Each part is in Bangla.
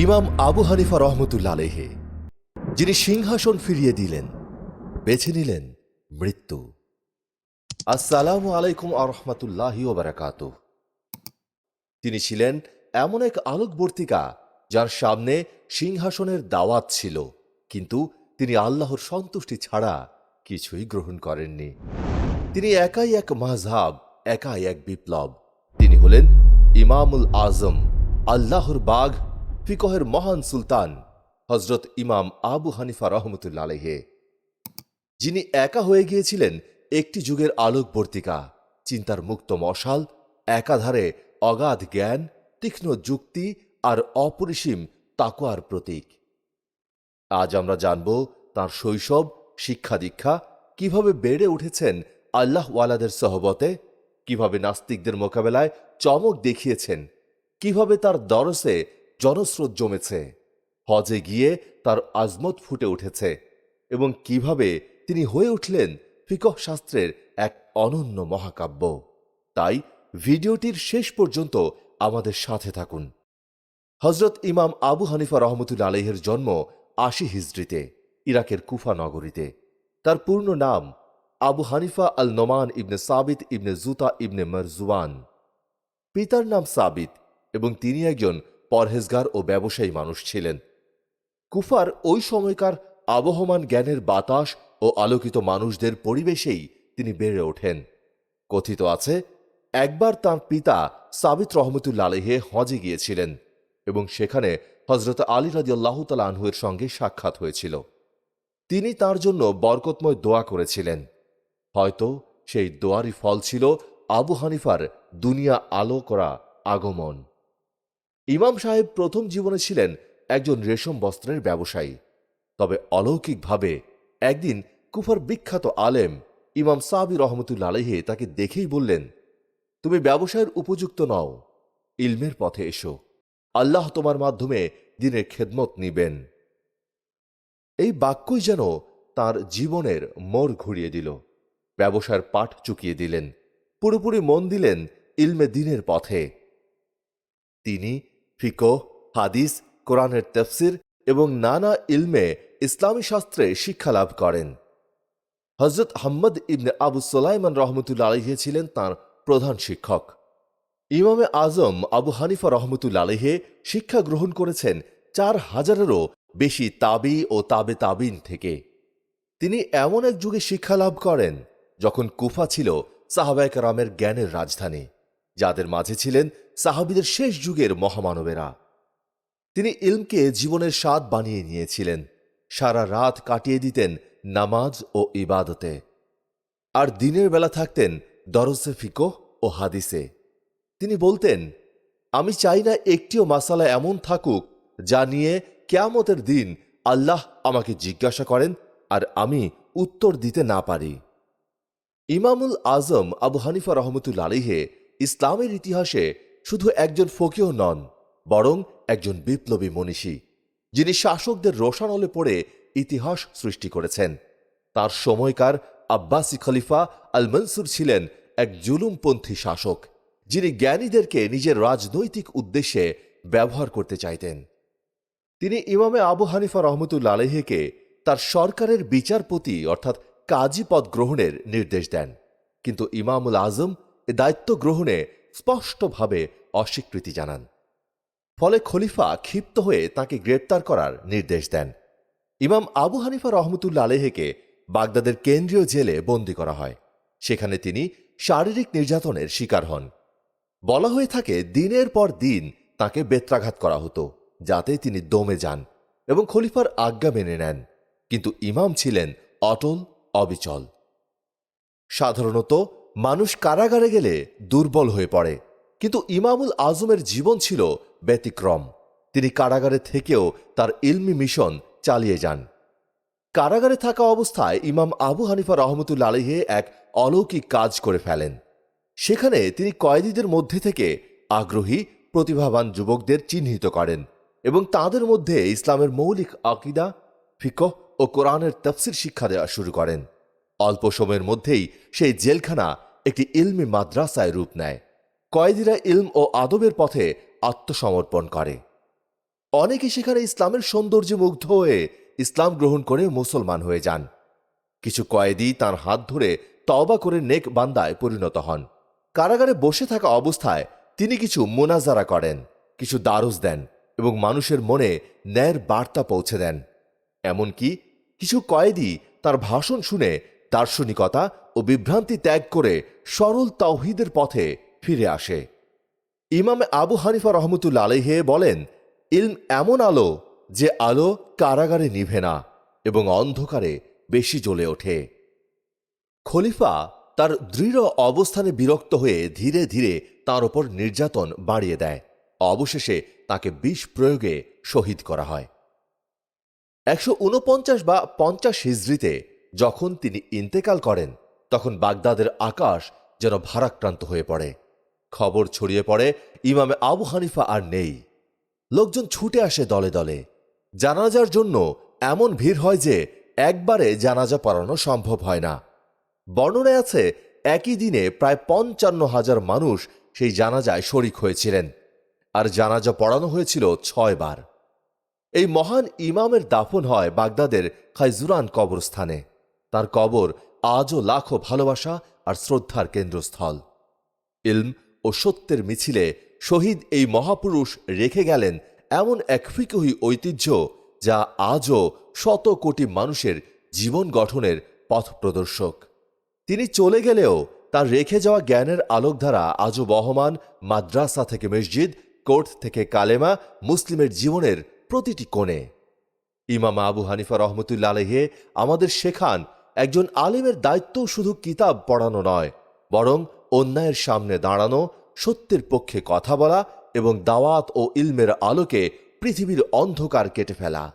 ইমাম আবু হানিফা রহমতুল্লা আলেহে যিনি সিংহাসন ফিরিয়ে দিলেন, বেছে নিলেন মৃত্যু। আসসালামু আলাইকুম আরহামতুল্লাহি ওবারাকাত তিনি ছিলেন এমন এক আলোকবর্তিকা যার সামনে সিংহাসনের দাওয়াত ছিল, কিন্তু তিনি আল্লাহর সন্তুষ্টি ছাড়া কিছুই গ্রহণ করেননি। তিনি একাই এক মাঝহাব একাই এক বিপ্লব। তিনি হলেন ইমামুল আজম, আল্লাহর বাঘ ফিকহের মহান সুলতান হজরত ইমাম আবু হানিফা রহমতুল্লা আলহে যিনি একা হয়ে গিয়েছিলেন, একটি যুগের আলোকবর্তিকা, চিন্তার মুক্ত মশাল, একাধারে অগাধ জ্ঞান, তীক্ষ্ণ যুক্তি আর অপরিসীম তাকোয়ার প্রতীক। আজ আমরা জানব তার শৈশব, শিক্ষা দীক্ষা, কীভাবে বেড়ে উঠেছেন আল্লাহ ওয়ালাদের সহবতে, কীভাবে নাস্তিকদের মোকাবেলায় চমক দেখিয়েছেন, কীভাবে তার দরসে জনস্রোত জমেছে। হজে গিয়ে তার আজমত ফুটে উঠেছে এবং কীভাবে তিনি হয়ে উঠলেন ফিকহ শাস্ত্রের এক অনন্য মহাকাব্য। তাই ভিডিওটির শেষ পর্যন্ত আমাদের সাথে থাকুন। হজরত ইমাম আবু হানিফা রহমতুল্লা আলহের জন্ম আশি হিজড়িতে, ইরাকের কুফা নগরীতে। তার পূর্ণ নাম আবু হানিফা আল নোমান ইবনে সাবিত ইবনে জুতা ইবনে মরজুয়ান। পিতার নাম সাবিত এবং তিনি একজন পরহেজগার ও ব্যবসায়ী মানুষ ছিলেন। কুফার ওই সময়কার আবহমান জ্ঞানের বাতাস ও আলোকিত মানুষদের পরিবেশেই তিনি বেড়ে ওঠেন। কথিত আছে, একবার তার পিতা সাবিত রহমতুল্লা আলহে হজে গিয়েছিলেন এবং সেখানে হজরত আলী রাজিয়াল্লাহ তালা আনহুয়ের সঙ্গে সাক্ষাৎ হয়েছিল। তিনি তার জন্য বরকতময় দোয়া করেছিলেন। হয়তো সেই দোয়ারই ফল ছিল আবু হানিফার দুনিয়া আলো করা আগমন। ইমাম সাহেব প্রথম জীবনে ছিলেন একজন রেশম বস্ত্রের ব্যবসায়ী। তবে অলৌকিকভাবে একদিন কুফার বিখ্যাত আলেম ইমাম সাবি রহমতুল্লা আলহে তাকে দেখেই বললেন, তুমি ব্যবসায়ের উপযুক্ত নও, ইলমের পথে এসো। আল্লাহ তোমার মাধ্যমে দিনের খেদমত নিবেন। এই বাক্যই যেন তার জীবনের মোড় ঘুরিয়ে দিল। ব্যবসার পাঠ চুকিয়ে দিলেন, পুরোপুরি মন দিলেন ইলমে দিনের পথে। তিনি ফিকো হাদিস, কোরআনের তফসির এবং নানা ইলমে ইসলামী শাস্ত্রে শিক্ষা লাভ করেন। হজরত হাম্মদ ইবনে আবু সোলাইমান রহমতুল্লা আলহে ছিলেন তাঁর প্রধান শিক্ষক। ইমামে আজম আবু হানিফা রহমতুল্লা আলহে শিক্ষা গ্রহণ করেছেন চার হাজারেরও বেশি তাবি ও তাবে তাবিন থেকে। তিনি এমন এক যুগে শিক্ষা লাভ করেন যখন কুফা ছিল সাহাবায়ক রামের জ্ঞানের রাজধানী। যাদের মাঝে ছিলেন সাহাবিদের শেষ যুগের মহামানবেরা। তিনি ইলমকে জীবনের স্বাদ বানিয়ে নিয়েছিলেন, সারা রাত কাটিয়ে দিতেন নামাজ ও ইবাদতে। আর দিনের বেলা থাকতেন দরসে ফিকো ও হাদিসে। তিনি বলতেন, আমি চাই না একটিও মাসালা এমন থাকুক যা নিয়ে কেয়ামতের দিন আল্লাহ আমাকে জিজ্ঞাসা করেন আর আমি উত্তর দিতে না পারি। ইমামুল আজম আবু হানিফা রহমতুল্লা আলিহে ইসলামের ইতিহাসে শুধু একজন ফকিও নন, বরং একজন বিপ্লবী মনীষী, যিনি শাসকদের রোশানলে পড়ে ইতিহাস সৃষ্টি করেছেন। তার সময়কার আব্বাসি খলিফা আল মনসুর ছিলেন এক জুলুমপন্থী শাসক, যিনি জ্ঞানীদেরকে নিজের রাজনৈতিক উদ্দেশ্যে ব্যবহার করতে চাইতেন। তিনি ইমামে আবু হানিফা রহমতুল্লা আলহেকে তার সরকারের বিচারপতি অর্থাৎ কাজী পদ গ্রহণের নির্দেশ দেন। কিন্তু ইমামুল আজম এ দায়িত্ব গ্রহণে স্পষ্টভাবে অস্বীকৃতি জানান। ফলে খলিফা ক্ষিপ্ত হয়ে তাকে গ্রেপ্তার করার নির্দেশ দেন। ইমাম আবু হানিফা রহমতুল্লা আলেহেকে বাগদাদের কেন্দ্রীয় জেলে বন্দী করা হয়। সেখানে তিনি শারীরিক নির্যাতনের শিকার হন। বলা হয়ে থাকে, দিনের পর দিন তাকে বেত্রাঘাত করা হতো, যাতে তিনি দমে যান এবং খলিফার আজ্ঞা মেনে নেন। কিন্তু ইমাম ছিলেন অটল, অবিচল। সাধারণত মানুষ কারাগারে গেলে দুর্বল হয়ে পড়ে। কিন্তু ইমামুল আজমের জীবন ছিল ব্যতিক্রম। তিনি কারাগারে থেকেও তার ইলমি মিশন চালিয়ে যান। কারাগারে থাকা অবস্থায় ইমাম আবু হানিফা রহমতুল্লা আলহে এক অলৌকিক কাজ করে ফেলেন। সেখানে তিনি কয়েদিদের মধ্যে থেকে আগ্রহী, প্রতিভাবান যুবকদের চিহ্নিত করেন এবং তাদের মধ্যে ইসলামের মৌলিক আকিদা, ফিকহ ও কোরআনের তফসির শিক্ষা দেওয়া শুরু করেন। অল্প সময়ের মধ্যেই সেই জেলখানা একটি ইলমি মাদ্রাসায় রূপ নেয়। কয়েদিরা ইলম ও আদবের পথে আত্মসমর্পণ করে। অনেকে সেখানে ইসলামের সৌন্দর্যে মুগ্ধ হয়ে ইসলাম গ্রহণ করে মুসলমান হয়ে যান। কিছু কয়েদি তার হাত ধরে তওবা করে নেক বান্দায় পরিণত হন। কারাগারে বসে থাকা অবস্থায় তিনি কিছু মোনাজারা করেন, কিছু দারুস দেন এবং মানুষের মনে ন্যায়ের বার্তা পৌঁছে দেন। এমনকি কিছু কয়েদি তার ভাষণ শুনে দার্শনিকতা ও বিভ্রান্তি ত্যাগ করে সরল তাওহিদের পথে ফিরে আসে। ইমাম আবু হানিফা রহমতুল্লা আলহে বলেন, ইলম এমন আলো যে আলো কারাগারে নিভে না এবং অন্ধকারে বেশি জ্বলে ওঠে। খলিফা তার দৃঢ় অবস্থানে বিরক্ত হয়ে ধীরে ধীরে তার ওপর নির্যাতন বাড়িয়ে দেয়। অবশেষে তাকে বিষ প্রয়োগে শহীদ করা হয়। একশো উনপঞ্চাশ বা পঞ্চাশ হিজড়িতে যখন তিনি ইন্তেকাল করেন, তখন বাগদাদের আকাশ যেন ভারাক্রান্ত হয়ে পড়ে। খবর ছড়িয়ে পড়ে, ইমামে আবু হানিফা আর নেই। লোকজন ছুটে আসে দলে দলে। জানাজার জন্য এমন ভিড় হয় যে, একবারে জানাজা পড়ানো সম্ভব হয় না। বর্ণনায় আছে, একই দিনে প্রায় পঞ্চান্ন হাজার মানুষ সেই জানাজায় শরিক হয়েছিলেন। আর জানাজা পড়ানো হয়েছিল ছয় বার। এই মহান ইমামের দাফন হয় বাগদাদের খাইজুরান কবরস্থানে। তার কবর আজও লাখো ভালোবাসা আর শ্রদ্ধার কেন্দ্রস্থল। ইলম ও সত্যের মিছিলে শহীদ এই মহাপুরুষ রেখে গেলেন এমন এক ফিকহি ঐতিহ্য যা আজও শত কোটি মানুষের জীবন গঠনের পথ প্রদর্শক। তিনি চলে গেলেও তার রেখে যাওয়া জ্ঞানের আলোকধারা আজও বহমান মাদ্রাসা থেকে মসজিদ, কোর্ট থেকে কালেমা, মুসলিমের জীবনের প্রতিটি কোণে। ইমাম আবু হানিফা রহমতুল্লা আলহে আমাদের শেখান একজন আলিমের দায়িত্ব শুধু কিতাব পড়ানো নয়, বরং অন্যায়ের সামনে দাঁড়ানো, সত্যের পক্ষে কথা বলা এবং দাওয়াত ও ইলমের আলোকে পৃথিবীর অন্ধকার কেটে ফেলা।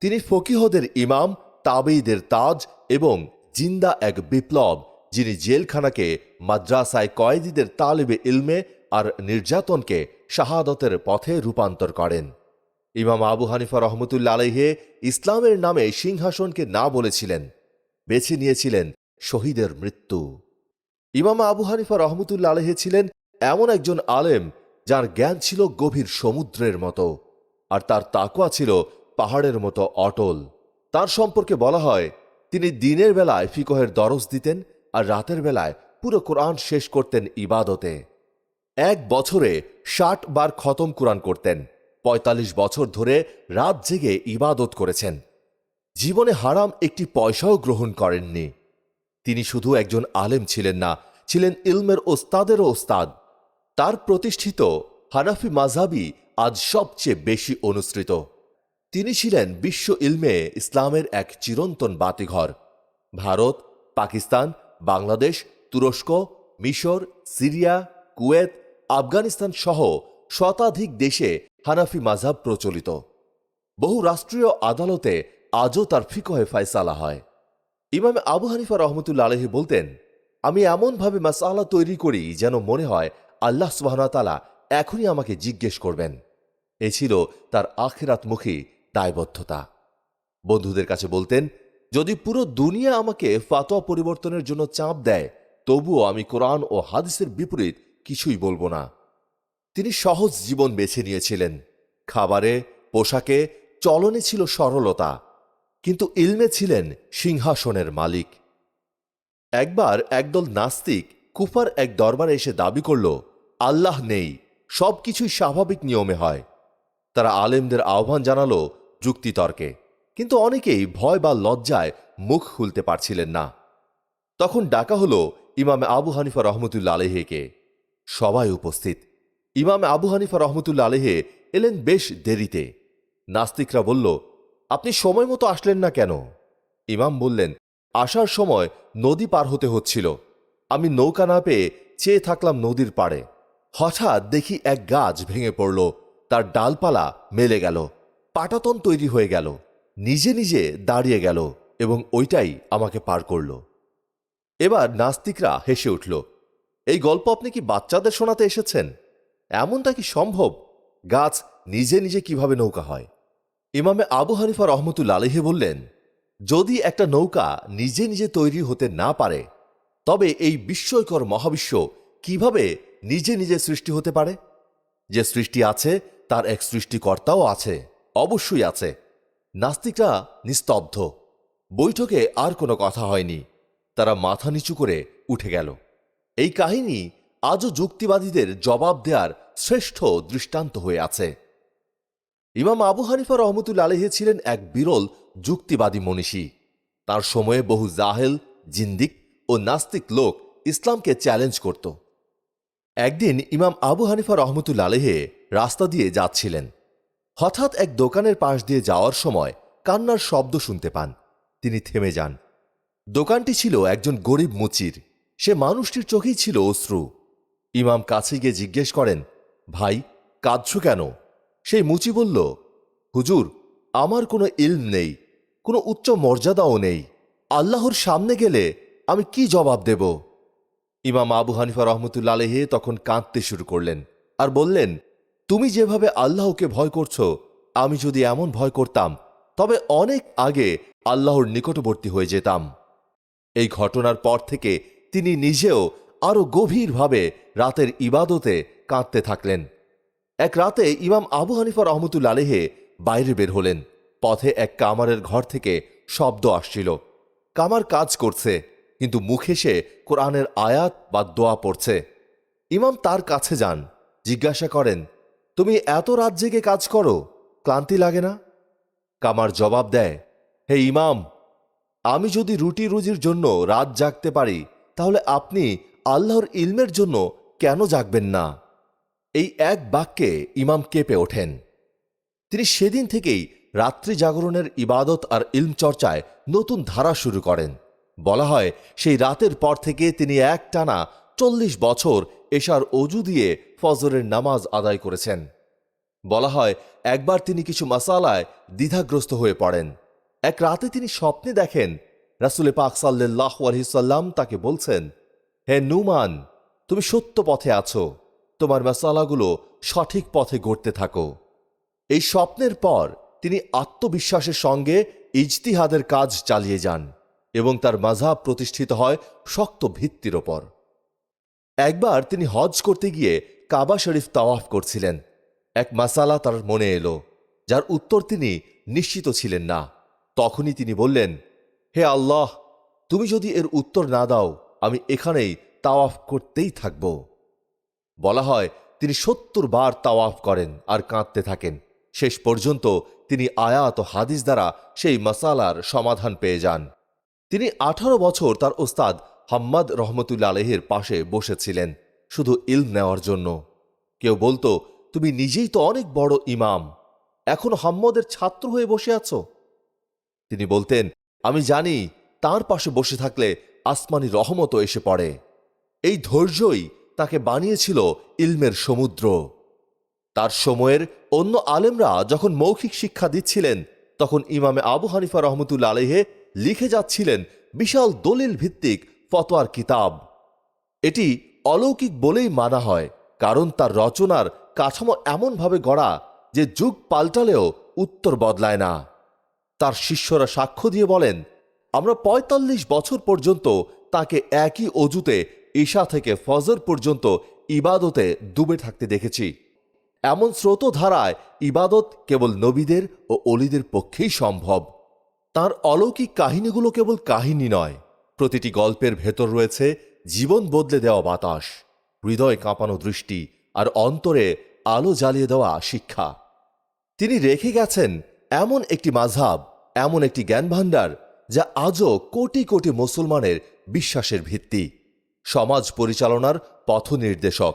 তিনি ফকিহদের ইমাম তাবেইদের তাজ এবং জিন্দা এক বিপ্লব, যিনি জেলখানাকে, মাদ্রাসায় কয়েদিদের তালেবে ইলমে আর নির্যাতনকে শাহাদতের পথে রূপান্তর করেন। ইমাম আবু হানিফা রহমতুল্লা আলহে ইসলামের নামে সিংহাসনকে না বলেছিলেন। বেছে নিয়েছিলেন শহীদের মৃত্যু। ইমাম আবু হানিফা রহমতুল্লা আলহে ছিলেন এমন একজন আলেম যার জ্ঞান ছিল গভীর সমুদ্রের মতো আর তার তাকুয়া ছিল পাহাড়ের মতো অটল। তার সম্পর্কে বলা হয়, তিনি দিনের বেলায় ফিকহের দরজ দিতেন আর রাতের বেলায় পুরো কোরআন শেষ করতেন ইবাদতে। এক বছরে ষাট বার খতম কোরআন করতেন ৪৫ বছর ধরে রাত জেগে ইবাদত করেছেন। জীবনে হারাম একটি পয়সাও গ্রহণ করেননি। তিনি শুধু একজন আলেম ছিলেন না, ছিলেন ইলমের ওস্তাদেরও ওস্তাদ। তার প্রতিষ্ঠিত হানাফি মাঝাবি আজ সবচেয়ে বেশি অনুসৃত। তিনি ছিলেন বিশ্ব ইলমে ইসলামের এক চিরন্তন বাতিঘর। ভারত, পাকিস্তান, বাংলাদেশ, তুরস্ক, মিশর, সিরিয়া, কুয়েত, আফগানিস্তান সহ শতাধিক দেশে হানাফি মাঝাব প্রচলিত। বহু রাষ্ট্রীয় আদালতে আজও তার ফিকহে ফায়সালা হয়। ইমাম আবু হানিফা রহমতুল্লা আলহি বলতেন, আমি এমনভাবে মাসালা তৈরি করি যেন মনে হয় আল্লাহ সুবাহতালা এখনই আমাকে জিজ্ঞেস করবেন। এ ছিল তার আখেরাতমুখী দায়বদ্ধতা। বন্ধুদের কাছে বলতেন, যদি পুরো দুনিয়া আমাকে ফাতোয়া পরিবর্তনের জন্য চাপ দেয়, তবুও আমি কোরআন ও হাদিসের বিপরীত কিছুই বলব না। তিনি সহজ জীবন বেছে নিয়েছিলেন। খাবারে, পোশাকে চলনে ছিল সরলতা। কিন্তু ইলমে ছিলেন সিংহাসনের মালিক। একবার একদল নাস্তিক কুফার এক দরবারে এসে দাবি করল, আল্লাহ নেই, সবকিছুই স্বাভাবিক নিয়মে হয়। তারা আলেমদের আহ্বান জানালো যুক্তিতর্কে, কিন্তু অনেকেই ভয় বা লজ্জায় মুখ খুলতে পারছিলেন না। তখন ডাকা হলো ইমামে আবু হানিফা রহমতুল্লা আলহেকে সবাই উপস্থিত। ইমামে আবু হানিফা রহমতুল্লা আলহে এলেন বেশ দেরিতে। নাস্তিকরা বলল আপনি সময় মতো আসলেন না কেন? ইমাম বললেন, আসার সময় নদী পার হতে হচ্ছিল। আমি নৌকা না পেয়ে চেয়ে থাকলাম নদীর পাড়ে। হঠাৎ দেখি এক গাছ ভেঙে পড়ল, তার ডালপালা মেলে গেল, পাটাতন তৈরি হয়ে গেল, নিজে নিজে দাঁড়িয়ে গেল এবং ওইটাই আমাকে পার করল। এবার নাস্তিকরা হেসে উঠল, এই গল্প আপনি কি বাচ্চাদের শোনাতে এসেছেন? এমনটা কি সম্ভব? গাছ নিজে নিজে কীভাবে নৌকা হয়? ইমামে আবু হানিফা রহমতুল্লা আলহে বললেন, যদি একটা নৌকা নিজে নিজে তৈরি হতে না পারে, তবে এই বিস্ময়কর মহাবিশ্ব কীভাবে নিজে নিজে সৃষ্টি হতে পারে? যে সৃষ্টি আছে, তার এক সৃষ্টিকর্তাও আছে, অবশ্যই আছে। নাস্তিকরা নিস্তব্ধ। বৈঠকে আর কোনো কথা হয়নি। তারা মাথা নিচু করে উঠে গেল। এই কাহিনী আজও যুক্তিবাদীদের জবাব দেওয়ার শ্রেষ্ঠ দৃষ্টান্ত হয়ে আছে। ইমাম আবু হানিফা রহমতুল আলহে ছিলেন এক বিরল, যুক্তিবাদী মনীষী। তার সময়ে বহু জাহেল, জিন্দিক ও নাস্তিক লোক ইসলামকে চ্যালেঞ্জ করত। একদিন ইমাম আবু হানিফা রহমতুল আলহে রাস্তা দিয়ে যাচ্ছিলেন। হঠাৎ এক দোকানের পাশ দিয়ে যাওয়ার সময় কান্নার শব্দ শুনতে পান। তিনি থেমে যান। দোকানটি ছিল একজন গরিব মুচির। সে মানুষটির চোখেই ছিল অশ্রু। ইমাম কাছে গিয়ে জিজ্ঞেস করেন, ভাই, কাঁদছ কেন? সেই মুচি বলল, হুজুর, আমার কোনো ইলম নেই, কোনো উচ্চ মর্যাদাও নেই। আল্লাহর সামনে গেলে আমি কি জবাব দেব? ইমাম আবু হানিফা রহমতুল্লা আলহে তখন কাঁদতে শুরু করলেন আর বললেন, তুমি যেভাবে আল্লাহকে ভয় করছ, আমি যদি এমন ভয় করতাম, তবে অনেক আগে আল্লাহর নিকটবর্তী হয়ে যেতাম। এই ঘটনার পর থেকে তিনি নিজেও আরও গভীরভাবে রাতের ইবাদতে কাঁদতে থাকলেন। এক রাতে ইমাম আবু হানিফা রহমতুল্লা আলেহে বাইরে বের হলেন। পথে এক কামারের ঘর থেকে শব্দ আসছিল। কামার কাজ করছে, কিন্তু মুখে সে কোরআনের আয়াত বা দোয়া পড়ছে। ইমাম তার কাছে যান, জিজ্ঞাসা করেন, তুমি এত রাত জেগে কাজ করো? ক্লান্তি লাগে না? কামার জবাব দেয়, হে ইমাম, আমি যদি রুটি রুজির জন্য রাত জাগতে পারি, তাহলে আপনি আল্লাহর ইলমের জন্য কেন জাগবেন না? এই এক বাক্যে ইমাম কেঁপে ওঠেন। তিনি সেদিন থেকেই রাত্রি জাগরণের ইবাদত আর ইলম চর্চায় নতুন ধারা শুরু করেন। বলা হয়, সেই রাতের পর থেকে তিনি এক টানা চল্লিশ বছর এশার অজু দিয়ে ফজরের নামাজ আদায় করেছেন। বলা হয়, একবার তিনি কিছু মাসালায় দ্বিধাগ্রস্ত হয়ে পড়েন। এক রাতে তিনি স্বপ্নে দেখেন, রাসুলে পাক সাল্লাহ আলহিসাল্লাম তাকে বলছেন, হে নুমান, তুমি সত্য পথে আছো। তোমার মাসালাগুলো সঠিক পথে গড়তে থাকো। এই স্বপ্নের পর তিনি আত্মবিশ্বাসের সঙ্গে ইজতিহাদের কাজ চালিয়ে যান এবং তার মাঝাব প্রতিষ্ঠিত হয় শক্ত ভিত্তির ওপর। একবার তিনি হজ করতে গিয়ে কাবা শরীফ তাওয়াফ করছিলেন। এক মাসালা তার মনে এলো, যার উত্তর তিনি নিশ্চিত ছিলেন না। তখনই তিনি বললেন, হে আল্লাহ, তুমি যদি এর উত্তর না দাও, আমি এখানেই তাওয়াফ করতেই থাকব। বলা হয়, তিনি সত্তর বার তাওয়াফ করেন আর কাঁদতে থাকেন। শেষ পর্যন্ত তিনি আয়াত ও হাদিস দ্বারা সেই মাসালার সমাধান পেয়ে যান। তিনি আঠারো বছর তার ওস্তাদ হাম্মাদ রহমতুল্লা আলহের পাশে বসেছিলেন, শুধু ইল নেওয়ার জন্য। কেউ বলতো, তুমি নিজেই তো অনেক বড় ইমাম, এখন হাম্মদের ছাত্র হয়ে বসে আছো? তিনি বলতেন, আমি জানি, তার পাশে বসে থাকলে আসমানি রহমতও এসে পড়ে। এই ধৈর্যই তাকে বানিয়েছিল ইলমের সমুদ্র। তার সময়ের অন্য আলেমরা যখন মৌখিক শিক্ষা দিচ্ছিলেন, তখন ইমামে আবু হানিফা রহমতুল্লা আলহে লিখে যাচ্ছিলেন বিশাল দলিল ভিত্তিক ফতোয়ার কিতাব। এটি অলৌকিক বলেই মানা হয়, কারণ তার রচনার কাঠামো এমনভাবে গড়া যে যুগ পাল্টালেও উত্তর বদলায় না। তার শিষ্যরা সাক্ষ্য দিয়ে বলেন, আমরা ৪৫ বছর পর্যন্ত তাকে একই অজুতে ঈশা থেকে ফজর পর্যন্ত ইবাদতে ডুবে থাকতে দেখেছি। এমন স্রোতধারায় ইবাদত কেবল নবীদের ও অলিদের পক্ষেই সম্ভব। তার অলৌকিক কাহিনীগুলো কেবল কাহিনী নয়, প্রতিটি গল্পের ভেতর রয়েছে জীবন বদলে দেওয়া বাতাস, হৃদয় কাঁপানো দৃষ্টি আর অন্তরে আলো জ্বালিয়ে দেওয়া শিক্ষা। তিনি রেখে গেছেন এমন একটি মাঝাব এমন একটি জ্ঞান ভাণ্ডার যা আজও কোটি কোটি মুসলমানের বিশ্বাসের ভিত্তি। সমাজ পরিচালনার পথ নির্দেশক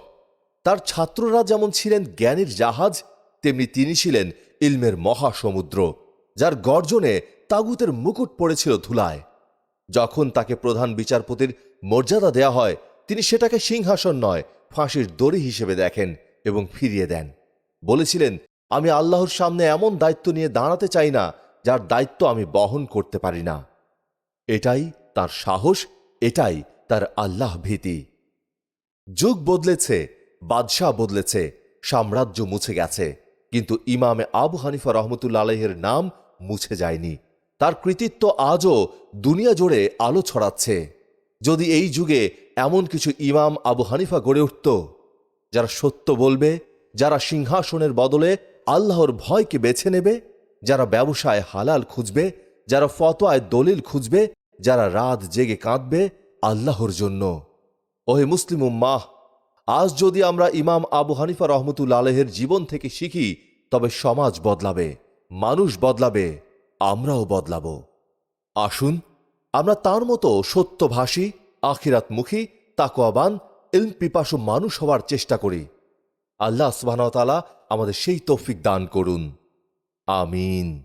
তার ছাত্ররা যেমন ছিলেন জ্ঞানের জাহাজ, তেমনি তিনি ছিলেন ইলমের মহাসমুদ্র, যার গর্জনে তাগুতের মুকুট পড়েছিল ধুলায়। যখন তাকে প্রধান বিচারপতির মর্যাদা দেয়া হয়, তিনি সেটাকে সিংহাসন নয়, ফাঁসির দড়ি হিসেবে দেখেন এবং ফিরিয়ে দেন। বলেছিলেন, আমি আল্লাহর সামনে এমন দায়িত্ব নিয়ে দাঁড়াতে চাই না, যার দায়িত্ব আমি বহন করতে পারি না। এটাই তার সাহস, এটাই তার আল্লাহ ভীতি। যুগ বদলেছে, বাদশাহ বদলেছে, সাম্রাজ্য মুছে গেছে, কিন্তু ইমামে আবু হানিফা রহমতুল্লা আলহের নাম মুছে যায়নি। তার কৃতিত্ব আজও দুনিয়া জুড়ে আলো ছড়াচ্ছে। যদি এই যুগে এমন কিছু ইমাম আবু হানিফা গড়ে উঠত, যারা সত্য বলবে, যারা সিংহাসনের বদলে আল্লাহর ভয়কে বেছে নেবে, যারা ব্যবসায় হালাল খুঁজবে, যারা ফতোয়ায় দলিল খুঁজবে, যারা রাত জেগে কাঁদবে আল্লাহর জন্য। ওহে মুসলিম উম্মাহ, আজ যদি আমরা ইমাম আবু হানিফা রহমতুল্লা আলহের জীবন থেকে শিখি, তবে সমাজ বদলাবে, মানুষ বদলাবে, আমরাও বদলাব। আসুন, আমরা তার মতো সত্যভাষী, আখিরাতমুখী তাকোয়াবান ইলম পিপাসু মানুষ হওয়ার চেষ্টা করি। আল্লাহ সুবাহতালা আমাদের সেই তৌফিক দান করুন। আমিন।